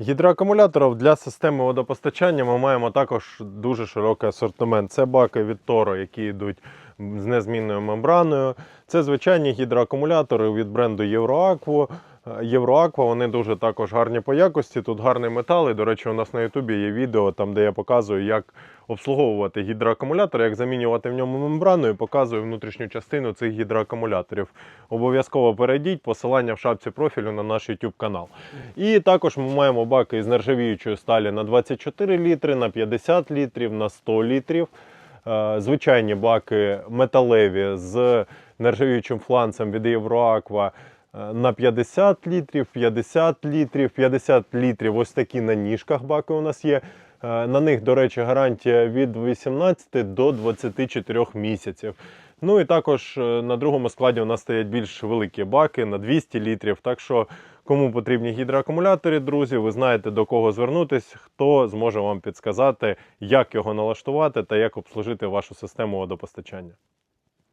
Гідроакумуляторів для системи водопостачання ми маємо також дуже широкий асортимент. Це баки від Торо, які йдуть з незмінною мембраною. Це звичайні гідроакумулятори від бренду Євроакву. Євроаква, вони дуже також гарні по якості. Тут гарний метал. І, до речі, у нас на Ютубі є відео, там, де я показую, як обслуговувати гідроакумулятор, як замінювати в ньому мембрану і показую внутрішню частину цих гідроакумуляторів. Обов'язково перейдіть посилання в шапці профілю на наш YouTube канал. І також ми маємо баки з нержавіючої сталі на 24 літри, на 50 літрів, на 100 літрів. Е, Звичайні баки металеві з нержавіючим фланцем від Євроаква е, на 50 літрів, 50 літрів, 50 літрів. Ось такі на ніжках баки у нас є. Е, На них, до речі, гарантія від 18 до 24 місяців. Ну і також е, на другому складі у нас стоять більш великі баки на 200 літрів. Так що, кому потрібні гідроакумулятори, друзі, ви знаєте до кого звернутись, хто зможе вам підсказати, як його налаштувати та як обслужити вашу систему водопостачання.